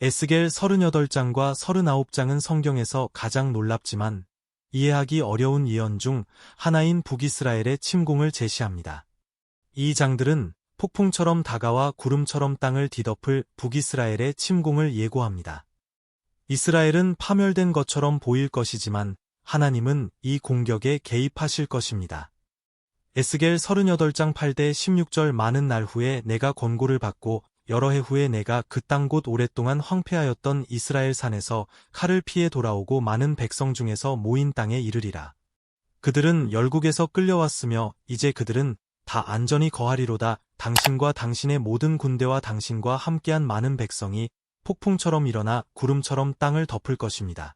에스겔 38장과 39장은 성경에서 가장 놀랍지만 이해하기 어려운 예언 중 하나인 북이스라엘의 침공을 제시합니다. 이 장들은 폭풍처럼 다가와 구름처럼 땅을 뒤덮을 북이스라엘의 침공을 예고합니다. 이스라엘은 파멸된 것처럼 보일 것이지만 하나님은 이 공격에 개입하실 것입니다. 에스겔 38장 8대 16절 많은 날 후에 내가 권고를 받고 여러 해 후에 내가 그 땅 곳 오랫동안 황폐하였던 이스라엘 산에서 칼을 피해 돌아오고 많은 백성 중에서 모인 땅에 이르리라. 그들은 열국에서 끌려왔으며 이제 그들은 다 안전히 거하리로다 당신과 당신의 모든 군대와 당신과 함께한 많은 백성이 폭풍처럼 일어나 구름처럼 땅을 덮을 것입니다.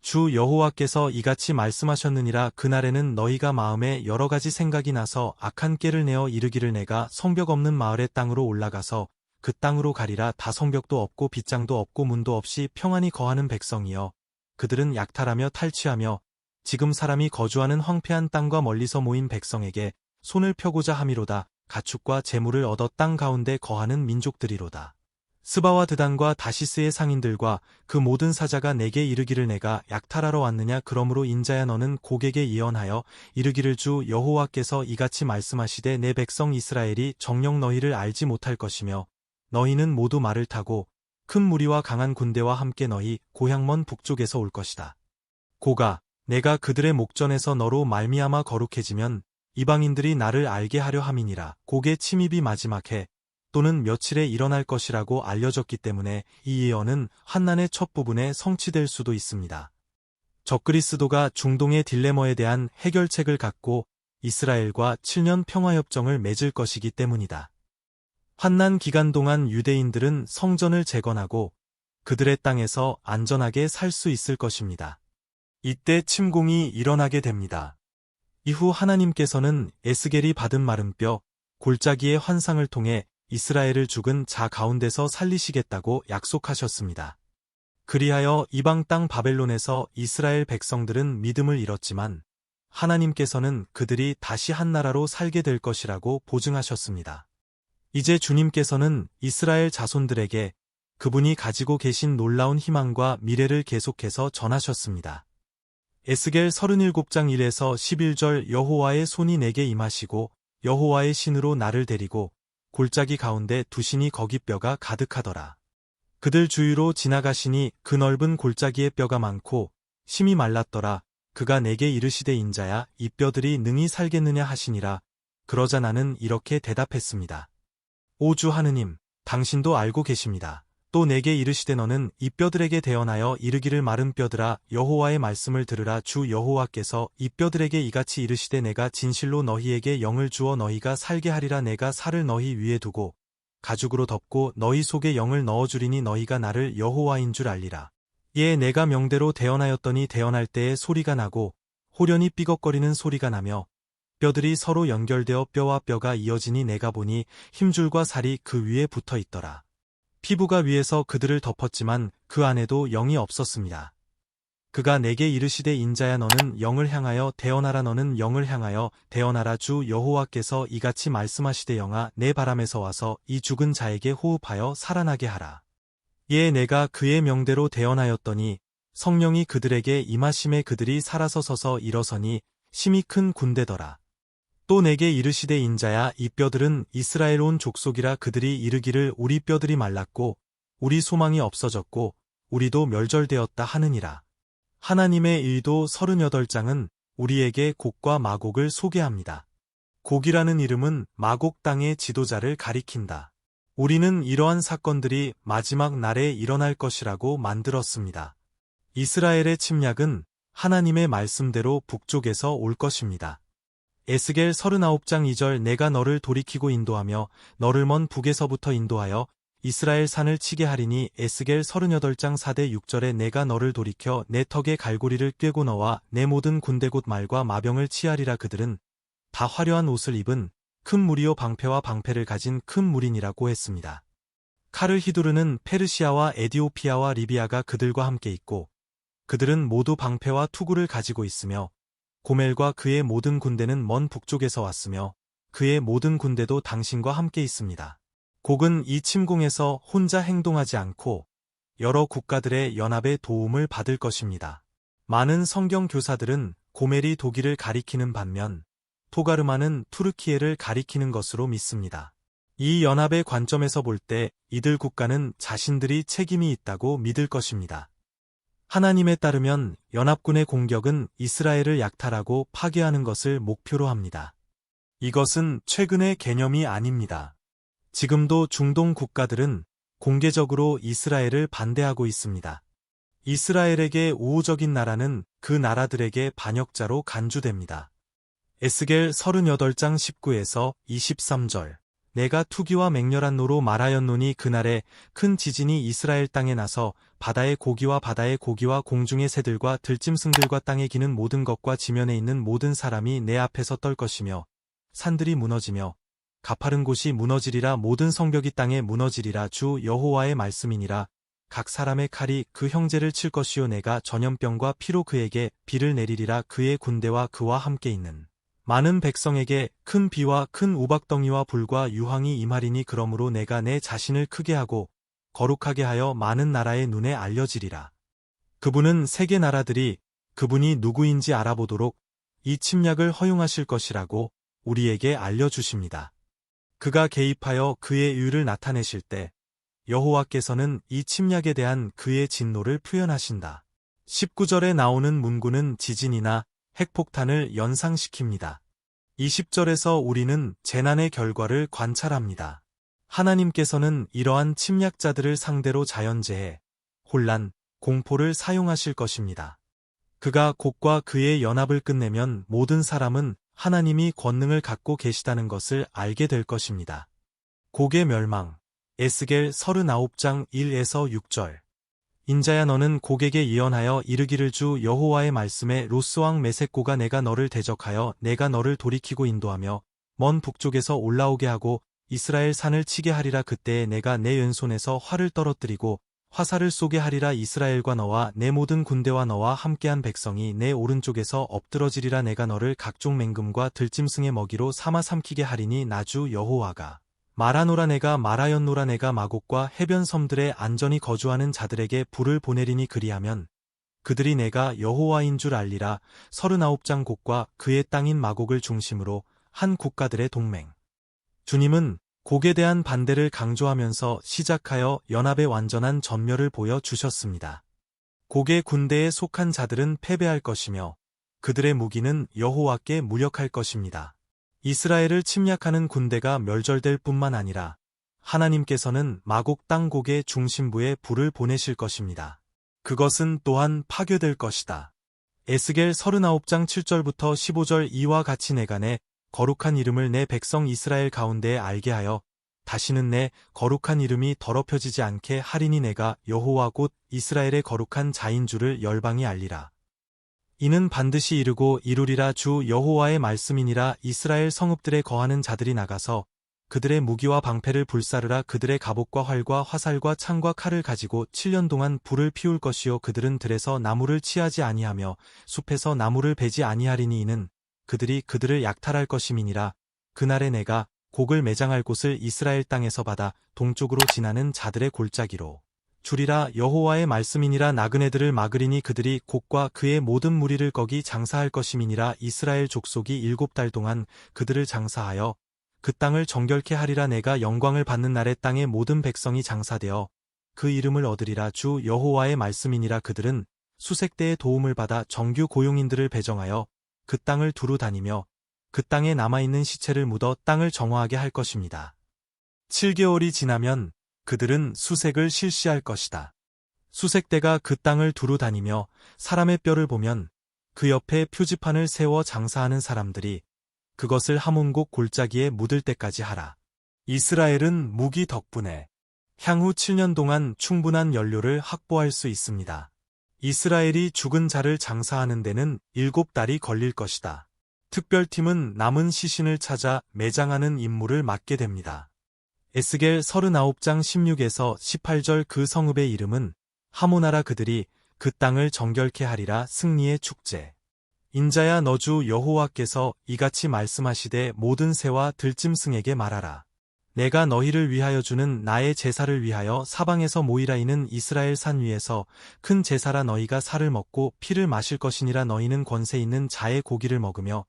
주 여호와께서 이같이 말씀하셨느니라 그날에는 너희가 마음에 여러 가지 생각이 나서 악한 깨를 내어 이르기를 내가 성벽 없는 마을의 땅으로 올라가서 그 땅으로 가리라 다 성벽도 없고 빗장도 없고 문도 없이 평안히 거하는 백성이여. 그들은 약탈하며 탈취하며 지금 사람이 거주하는 황폐한 땅과 멀리서 모인 백성에게 손을 펴고자 함이로다. 가축과 재물을 얻어 땅 가운데 거하는 민족들이로다. 스바와 드단과 다시스의 상인들과 그 모든 사자가 내게 이르기를 내가 약탈하러 왔느냐? 그러므로 인자야 너는 고객에 예언하여 이르기를 주 여호와께서 이같이 말씀하시되 내 백성 이스라엘이 정령 너희를 알지 못할 것이며 너희는 모두 말을 타고 큰 무리와 강한 군대와 함께 너희 고향 먼 북쪽에서 올 것이다. 고가 내가 그들의 목전에서 너로 말미암아 거룩해지면 이방인들이 나를 알게 하려 함이니라. 고개 침입이 마지막 해 또는 며칠에 일어날 것이라고 알려졌기 때문에 이 예언은 한난의 첫 부분에 성취될 수도 있습니다. 적그리스도가 중동의 딜레머에 대한 해결책을 갖고 이스라엘과 7년 평화협정을 맺을 것이기 때문이다. 환난 기간 동안 유대인들은 성전을 재건하고 그들의 땅에서 안전하게 살 수 있을 것입니다. 이때 침공이 일어나게 됩니다. 이후 하나님께서는 에스겔이 받은 마른 뼈, 골짜기의 환상을 통해 이스라엘을 죽은 자 가운데서 살리시겠다고 약속하셨습니다. 그리하여 이방 땅 바벨론에서 이스라엘 백성들은 믿음을 잃었지만 하나님께서는 그들이 다시 한 나라로 살게 될 것이라고 보증하셨습니다. 이제 주님께서는 이스라엘 자손들에게 그분이 가지고 계신 놀라운 희망과 미래를 계속해서 전하셨습니다. 에스겔 37장 1에서 11절 여호와의 손이 내게 임하시고 여호와의 신으로 나를 데리고 골짜기 가운데 두시니 거기 뼈가 가득하더라. 그들 주위로 지나가시니 그 넓은 골짜기에 뼈가 많고 심이 말랐더라. 그가 내게 이르시되 인자야 이 뼈들이 능히 살겠느냐 하시니라. 그러자 나는 이렇게 대답했습니다. 오주 하느님, 당신도 알고 계십니다. 또 내게 이르시되 너는 이 뼈들에게 대언하여 이르기를 마른 뼈들아 여호와의 말씀을 들으라 주 여호와께서 이 뼈들에게 이같이 이르시되 내가 진실로 너희에게 영을 주어 너희가 살게 하리라 내가 살을 너희 위에 두고 가죽으로 덮고 너희 속에 영을 넣어주리니 너희가 나를 여호와인 줄 알리라. 예 내가 명대로 대언하였더니 대언할 때에 소리가 나고 호련히 삐걱거리는 소리가 나며 뼈들이 서로 연결되어 뼈와 뼈가 이어지니 내가 보니 힘줄과 살이 그 위에 붙어 있더라. 피부가 위에서 그들을 덮었지만 그 안에도 영이 없었습니다. 그가 내게 이르시되 인자야 너는 영을 향하여 대언하라 너는 영을 향하여 대언하라 주 여호와께서 이같이 말씀하시되 영아 내 바람에서 와서 이 죽은 자에게 호흡하여 살아나게 하라. 예 내가 그의 명대로 대언하였더니 성령이 그들에게 임하심에 그들이 살아서 서서 일어서니 심히 큰 군대더라. 또 내게 이르시되 인자야 이 뼈들은 이스라엘 온 족속이라 그들이 이르기를 우리 뼈들이 말랐고 우리 소망이 없어졌고 우리도 멸절되었다 하느니라. 하나님의 의도 38장은 우리에게 곡과 마곡을 소개합니다. 곡이라는 이름은 마곡 땅의 지도자를 가리킨다. 우리는 이러한 사건들이 마지막 날에 일어날 것이라고 만들었습니다. 이스라엘의 침략은 하나님의 말씀대로 북쪽에서 올 것입니다. 에스겔 39장 2절 내가 너를 돌이키고 인도하며 너를 먼 북에서부터 인도하여 이스라엘 산을 치게 하리니 에스겔 38장 4대 6절에 내가 너를 돌이켜 내 턱에 갈고리를 꿰고 너와 내 모든 군대 곧 말과 마병을 치하리라 그들은 다 화려한 옷을 입은 큰 무리요 방패와 방패를 가진 큰 무린이라고 했습니다. 카를 히두르는 페르시아와 에디오피아와 리비아가 그들과 함께 있고 그들은 모두 방패와 투구를 가지고 있으며 고멜과 그의 모든 군대는 먼 북쪽에서 왔으며 그의 모든 군대도 당신과 함께 있습니다. 곡은 이 침공에서 혼자 행동하지 않고 여러 국가들의 연합의 도움을 받을 것입니다. 많은 성경 교사들은 고멜이 독일을 가리키는 반면 토가르마는 투르키예를 가리키는 것으로 믿습니다. 이 연합의 관점에서 볼 때 이들 국가는 자신들이 책임이 있다고 믿을 것입니다. 하나님에 따르면 연합군의 공격은 이스라엘을 약탈하고 파괴하는 것을 목표로 합니다. 이것은 최근의 개념이 아닙니다. 지금도 중동 국가들은 공개적으로 이스라엘을 반대하고 있습니다. 이스라엘에게 우호적인 나라는 그 나라들에게 반역자로 간주됩니다. 에스겔 38장 19에서 23절 내가 투기와 맹렬한 노로 말하였노니 그날에 큰 지진이 이스라엘 땅에 나서 바다의 고기와 바다의 고기와 공중의 새들과 들짐승들과 땅에 기는 모든 것과 지면에 있는 모든 사람이 내 앞에서 떨 것이며 산들이 무너지며 가파른 곳이 무너지리라 모든 성벽이 땅에 무너지리라 주 여호와의 말씀이니라. 각 사람의 칼이 그 형제를 칠 것이요 내가 전염병과 피로 그에게 비를 내리리라 그의 군대와 그와 함께 있는 많은 백성에게 큰 비와 큰 우박덩이와 불과 유황이 임하리니 그러므로 내가 내 자신을 크게 하고 거룩하게 하여 많은 나라의 눈에 알려지리라. 그분은 세계 나라들이 그분이 누구인지 알아보도록 이 침략을 허용하실 것이라고 우리에게 알려주십니다. 그가 개입하여 그의 의를 나타내실 때 여호와께서는 이 침략에 대한 그의 진노를 표현하신다. 19절에 나오는 문구는 지진이나 핵폭탄을 연상시킵니다. 20절에서 우리는 재난의 결과를 관찰합니다. 하나님께서는 이러한 침략자들을 상대로 자연재해, 혼란, 공포를 사용하실 것입니다. 그가 곡과 그의 연합을 끝내면 모든 사람은 하나님이 권능을 갖고 계시다는 것을 알게 될 것입니다. 곡의 멸망 에스겔 39장 1에서 6절 인자야 너는 고객에 예언하여 이르기를 주 여호와의 말씀에 로스왕 메세코가 내가 너를 대적하여 내가 너를 돌이키고 인도하며 먼 북쪽에서 올라오게 하고 이스라엘 산을 치게 하리라. 그때에 내가 내 왼손에서 활을 떨어뜨리고 화살을 쏘게 하리라. 이스라엘과 너와 내 모든 군대와 너와 함께한 백성이 내 오른쪽에서 엎드러지리라. 내가 너를 각종 맹금과 들짐승의 먹이로 삼아 삼키게 하리니 나주 여호와가 말하노라 내가 말하였노라 내가 마곡과 해변 섬들에 안전히 거주하는 자들에게 불을 보내리니 그리하면 그들이 내가 여호와인 줄 알리라 서른아홉 장 곡과 그의 땅인 마곡을 중심으로 한 국가들의 동맹. 주님은 곡에 대한 반대를 강조하면서 시작하여 연합의 완전한 전멸을 보여 주셨습니다. 곡의 군대에 속한 자들은 패배할 것이며 그들의 무기는 여호와께 무력할 것입니다. 이스라엘을 침략하는 군대가 멸절될 뿐만 아니라 하나님께서는 마곡 땅 곡의 중심부에 불을 보내실 것입니다. 그것은 또한 파괴될 것이다. 에스겔 39장 7절부터 15절 이와 같이 내간에 거룩한 이름을 내 백성 이스라엘 가운데에 알게 하여 다시는 내 거룩한 이름이 더럽혀지지 않게 하리니 내가 여호와 곧 이스라엘의 거룩한 자인 줄을 열방이 알리라. 이는 반드시 이루고 이루리라 주 여호와의 말씀이니라 이스라엘 성읍들에 거하는 자들이 나가서 그들의 무기와 방패를 불사르라 그들의 갑옷과 활과 화살과 창과 칼을 가지고 7년 동안 불을 피울 것이요 그들은 들에서 나무를 치하지 아니하며 숲에서 나무를 베지 아니하리니 이는 그들이 그들을 약탈할 것임이니라. 그날에 내가 곡을 매장할 곳을 이스라엘 땅에서 받아 동쪽으로 지나는 자들의 골짜기로 주리라 여호와의 말씀이니라 나그네들을 막으리니 그들이 곡과 그의 모든 무리를 거기 장사할 것임이니라 이스라엘 족속이 일곱 달 동안 그들을 장사하여 그 땅을 정결케 하리라 내가 영광을 받는 날에 땅의 모든 백성이 장사되어 그 이름을 얻으리라 주 여호와의 말씀이니라 그들은 수색대의 도움을 받아 정규 고용인들을 배정하여 그 땅을 두루 다니며 그 땅에 남아있는 시체를 묻어 땅을 정화하게 할 것입니다. 7개월이 지나면 그들은 수색을 실시할 것이다. 수색대가 그 땅을 두루 다니며 사람의 뼈를 보면 그 옆에 표지판을 세워 장사하는 사람들이 그것을 하몬곡 골짜기에 묻을 때까지 하라. 이스라엘은 무기 덕분에 향후 7년 동안 충분한 연료를 확보할 수 있습니다. 이스라엘이 죽은 자를 장사하는 데는 7달이 걸릴 것이다. 특별팀은 남은 시신을 찾아 매장하는 임무를 맡게 됩니다. 에스겔 39장 16에서 18절 그 성읍의 이름은 하모나라 그들이 그 땅을 정결케 하리라 승리의 축제. 인자야 너주 여호와께서 이같이 말씀하시되 모든 새와 들짐승에게 말하라. 내가 너희를 위하여 주는 나의 제사를 위하여 사방에서 모이라 이는 이스라엘 산 위에서 큰 제사라 너희가 살을 먹고 피를 마실 것이니라 너희는 권세 있는 자의 고기를 먹으며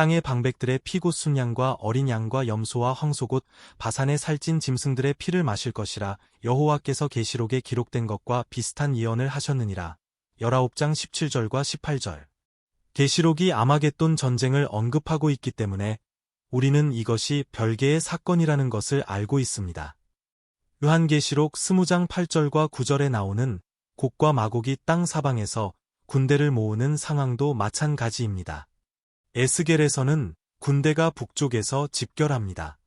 땅의 방백들의 피고 순양과 어린 양과 염소와 황소곧 바산의 살찐 짐승들의 피를 마실 것이라 여호와께서 계시록에 기록된 것과 비슷한 예언을 하셨느니라. 19장 17절과 18절. 계시록이 아마겟돈 전쟁을 언급하고 있기 때문에 우리는 이것이 별개의 사건이라는 것을 알고 있습니다. 요한계시록 20장 8절과 9절에 나오는 곡과 마곡이 땅 사방에서 군대를 모으는 상황도 마찬가지입니다. 에스겔에서는 군대가 북쪽에서 집결합니다.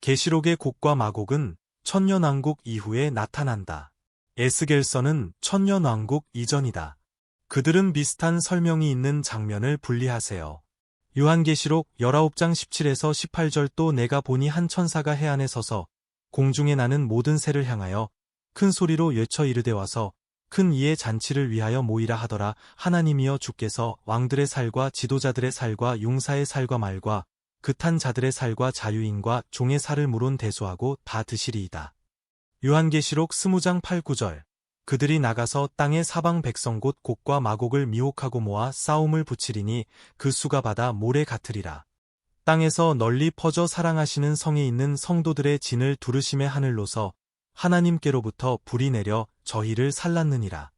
계시록의 곡과 마곡은 천년왕국 이후에 나타난다. 에스겔서는 천년왕국 이전이다. 그들은 비슷한 설명이 있는 장면을 분리하세요. 요한계시록 19장 17에서 18절 또 내가 보니 한 천사가 해안에 서서 공중에 나는 모든 새를 향하여 큰 소리로 외쳐 이르되 와서 큰 이의 잔치를 위하여 모이라 하더라 하나님이여 주께서 왕들의 살과 지도자들의 살과 용사의 살과 말과 그탄 자들의 살과 자유인과 종의 살을 물은 대소하고 다 드시리이다. 요한계시록 20장 8, 9절 그들이 나가서 땅의 사방 백성 곧 곡과 마곡을 미혹하고 모아 싸움을 붙이리니 그 수가 바다 모래 같으리라. 땅에서 널리 퍼져 사랑하시는 성에 있는 성도들의 진을 두르심의 하늘로서 하나님께로부터 불이 내려 저희를 살랐느니라.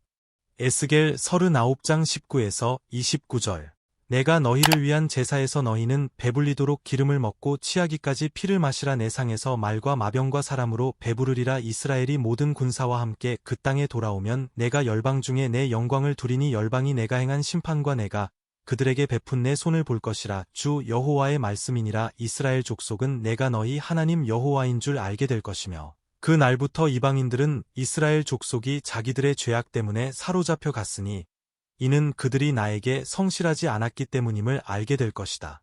에스겔 39장 19에서 29절. 내가 너희를 위한 제사에서 너희는 배불리도록 기름을 먹고 취하기까지 피를 마시라 내 상에서 말과 마병과 사람으로 배부르리라 이스라엘이 모든 군사와 함께 그 땅에 돌아오면 내가 열방 중에 내 영광을 두리니 열방이 내가 행한 심판과 내가 그들에게 베푼 내 손을 볼 것이라. 주 여호와의 말씀이니라. 이스라엘 족속은 내가 너희 하나님 여호와인 줄 알게 될 것이며 그 날부터 이방인들은 이스라엘 족속이 자기들의 죄악 때문에 사로잡혀 갔으니 이는 그들이 나에게 성실하지 않았기 때문임을 알게 될 것이다.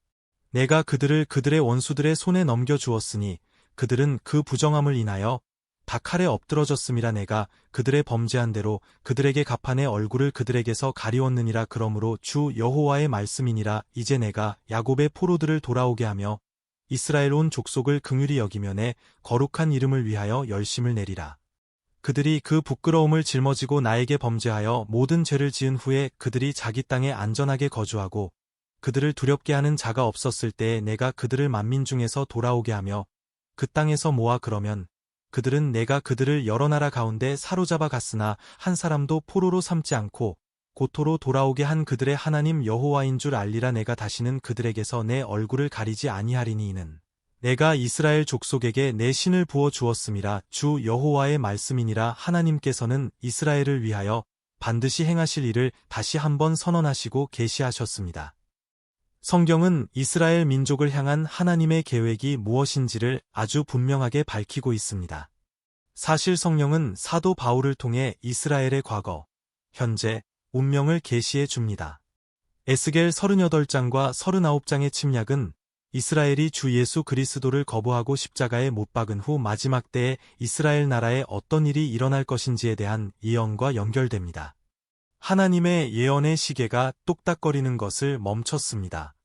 내가 그들을 그들의 원수들의 손에 넘겨 주었으니 그들은 그 부정함을 인하여 다칼에 엎드러졌음이라 내가 그들의 범죄한 대로 그들에게 갚아내 얼굴을 그들에게서 가리웠느니라 그러므로 주 여호와의 말씀이니라 이제 내가 야곱의 포로들을 돌아오게 하며 이스라엘 온 족속을 긍휼히 여기며 내 거룩한 이름을 위하여 열심을 내리라. 그들이 그 부끄러움을 짊어지고 나에게 범죄하여 모든 죄를 지은 후에 그들이 자기 땅에 안전하게 거주하고 그들을 두렵게 하는 자가 없었을 때에 내가 그들을 만민 중에서 돌아오게 하며 그 땅에서 모아 그러면 그들은 내가 그들을 여러 나라 가운데 사로잡아 갔으나 한 사람도 포로로 삼지 않고 고토로 돌아오게 한 그들의 하나님 여호와인 줄 알리라 내가 다시는 그들에게서 내 얼굴을 가리지 아니하리니 이는 내가 이스라엘 족속에게 내 신을 부어 주었음이라 주 여호와의 말씀이니라 하나님께서는 이스라엘을 위하여 반드시 행하실 일을 다시 한번 선언하시고 계시하셨습니다. 성경은 이스라엘 민족을 향한 하나님의 계획이 무엇인지를 아주 분명하게 밝히고 있습니다. 사실 성령은 사도 바울을 통해 이스라엘의 과거, 현재, 운명을 계시해 줍니다. 에스겔 38장과 39장의 침략은 이스라엘이 주 예수 그리스도를 거부하고 십자가에 못 박은 후 마지막 때에 이스라엘 나라에 어떤 일이 일어날 것인지에 대한 예언과 연결됩니다. 하나님의 예언의 시계가 똑딱거리는 것을 멈췄습니다.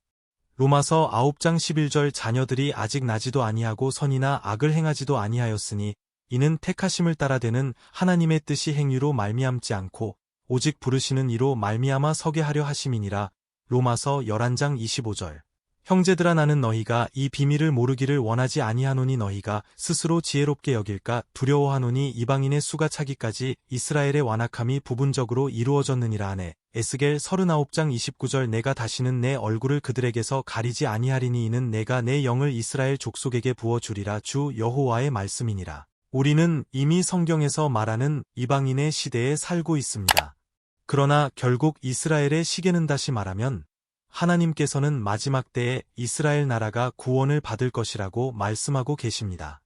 로마서 9장 11절 자녀들이 아직 나지도 아니하고 선이나 악을 행하지도 아니하였으니 이는 택하심을 따라 되는 하나님의 뜻이 행위로 말미암지 않고 오직 부르시는 이로 말미암아 서게 하려 하심이니라. 로마서 11장 25절 형제들아 나는 너희가 이 비밀을 모르기를 원하지 아니하노니 너희가 스스로 지혜롭게 여길까 두려워하노니 이방인의 수가 차기까지 이스라엘의 완악함이 부분적으로 이루어졌느니라 하네. 에스겔 39장 29절 내가 다시는 내 얼굴을 그들에게서 가리지 아니하리니 이는 내가 내 영을 이스라엘 족속에게 부어주리라 주 여호와의 말씀이니라. 우리는 이미 성경에서 말하는 이방인의 시대에 살고 있습니다. 그러나 결국 이스라엘의 시계는 다시 말하면 하나님께서는 마지막 때에 이스라엘 나라가 구원을 받을 것이라고 말씀하고 계십니다.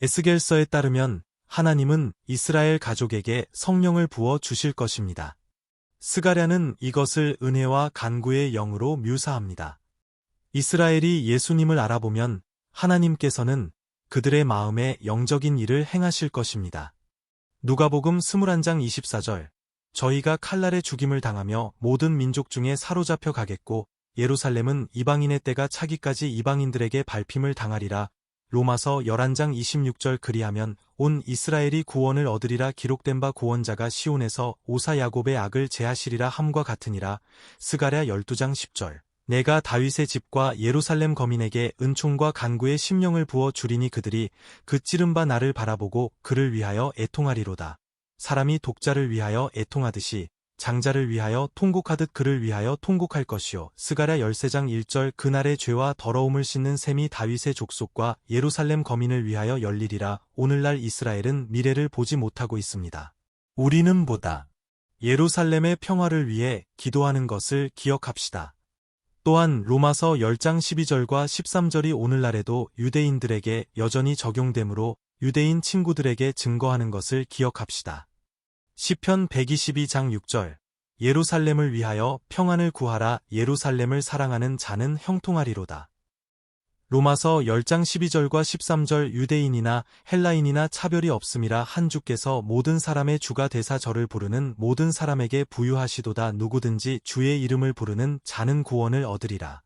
에스겔서에 따르면 하나님은 이스라엘 가족에게 성령을 부어 주실 것입니다. 스가랴는 이것을 은혜와 간구의 영으로 묘사합니다. 이스라엘이 예수님을 알아보면 하나님께서는 그들의 마음에 영적인 일을 행하실 것입니다. 누가복음 21장 24절 저희가 칼날에 죽임을 당하며 모든 민족 중에 사로잡혀 가겠고 예루살렘은 이방인의 때가 차기까지 이방인들에게 밟힘을 당하리라. 로마서 11장 26절 그리하면 온 이스라엘이 구원을 얻으리라 기록된 바 구원자가 시온에서 오사 야곱의 악을 제하시리라 함과 같으니라 스가랴 12장 10절 내가 다윗의 집과 예루살렘 거민에게 은총과 간구의 심령을 부어 주리니 그들이 그 찌른 바 나를 바라보고 그를 위하여 애통하리로다. 사람이 독자를 위하여 애통하듯이 장자를 위하여 통곡하듯 그를 위하여 통곡할 것이요. 스가랴 13장 1절 그날의 죄와 더러움을 씻는 셈이 다윗의 족속과 예루살렘 거민을 위하여 열리리라. 오늘날 이스라엘은 미래를 보지 못하고 있습니다. 우리는 보다 예루살렘의 평화를 위해 기도하는 것을 기억합시다. 또한 로마서 10장 12절과 13절이 오늘날에도 유대인들에게 여전히 적용되므로 유대인 친구들에게 증거하는 것을 기억합시다. 시편 122장 6절 예루살렘을 위하여 평안을 구하라 예루살렘을 사랑하는 자는 형통하리로다. 로마서 10장 12절과 13절 유대인이나 헬라인이나 차별이 없음이라 한 주께서 모든 사람의 주가 대사 저를 부르는 모든 사람에게 부유하시도다 누구든지 주의 이름을 부르는 자는 구원을 얻으리라.